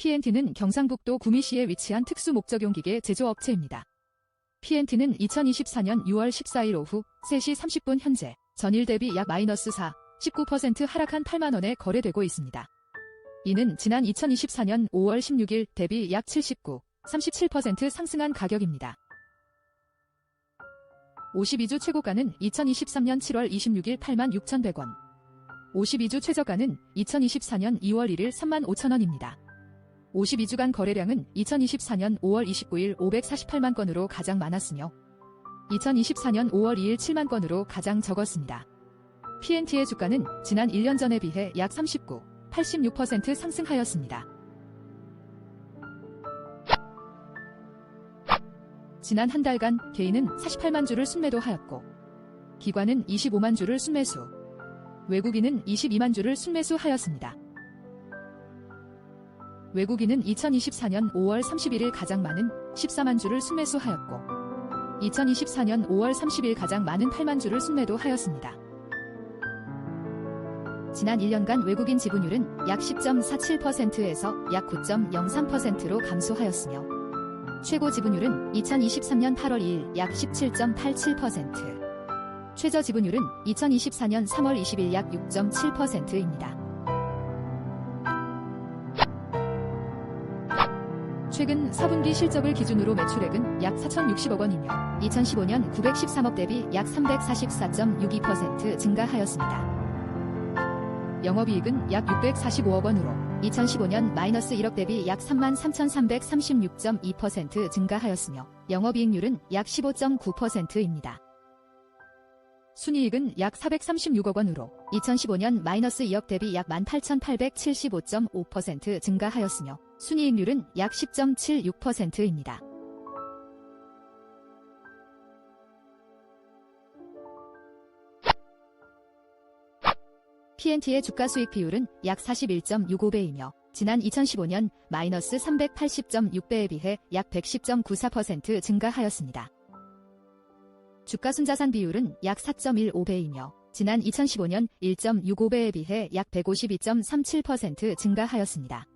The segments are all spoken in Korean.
PNT는 경상북도 구미시에 위치한 특수목적용 기계 제조업체입니다. PNT는 2024년 6월 14일 오후 3시 30분 현재 전일 대비 약 마이너스 4, 19% 하락한 8만원에 거래되고 있습니다. 이는 지난 2024년 5월 16일 대비 약 79, 37% 상승한 가격입니다. 52주 최고가는 2023년 7월 26일 8만 6,100원. 52주 최저가는 2024년 2월 1일 3만 5천원입니다. 52주간 거래량은 2024년 5월 29일 548만 건으로 가장 많았으며 2024년 5월 2일 7만 건으로 가장 적었습니다. PNT의 주가는 지난 1년 전에 비해 약 39, 86% 상승하였습니다. 지난 한 달간 개인은 48만 주를 순매도하였고 기관은 25만 주를 순매수, 외국인은 22만 주를 순매수하였습니다. 외국인은 2024년 5월 31일 가장 많은 14만 주를 순매수하였고 2024년 5월 30일 가장 많은 8만 주를 순매도하였습니다. 지난 1년간 외국인 지분율은 약 10.47%에서 약 9.03%로 감소하였으며 최고 지분율은 2023년 8월 2일 약 17.87%, 최저 지분율은 2024년 3월 20일 약 6.7%입니다. 최근 4분기 실적을 기준으로 매출액은 약 4,060억 원이며 2015년 913억 대비 약 344.62% 증가하였습니다. 영업이익은 약 645억 원으로 2015년 마이너스 1억 대비 약 33,336.2% 증가하였으며 영업이익률은 약 15.9%입니다. 순이익은 약 436억 원으로 2015년 마이너스 2억 대비 약 18,875.5% 증가하였으며 순이익률은 약 10.76%입니다. PNT의 주가 수익 비율은 약 41.65배이며 지난 2015년 마이너스 380.6배에 비해 약 110.94% 증가하였습니다. 주가 순자산 비율은 약 4.15배이며 지난 2015년 1.65배에 비해 약 152.37% 증가하였습니다.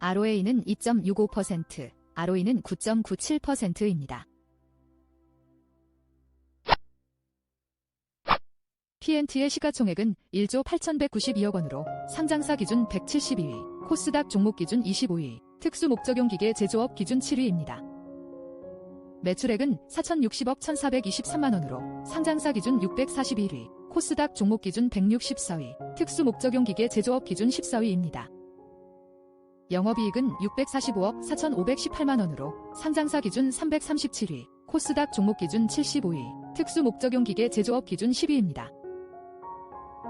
ROA는 2.65%, ROE는 9.97%입니다. PNT의 시가총액은 1조 8,192억 원으로 상장사 기준 172위, 코스닥 종목 기준 25위, 특수목적용 기계 제조업 기준 7위입니다. 매출액은 4,060억 1,423만 원으로 상장사 기준 641위, 코스닥 종목 기준 164위, 특수목적용 기계 제조업 기준 14위입니다. 영업이익은 645억 4,518만 원으로 상장사 기준 337위, 코스닥 종목 기준 75위, 특수 목적용 기계 제조업 기준 10위입니다.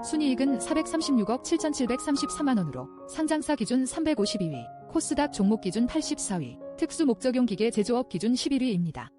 순이익은 436억 7,733만 원으로 상장사 기준 352위, 코스닥 종목 기준 84위, 특수 목적용 기계 제조업 기준 11위입니다.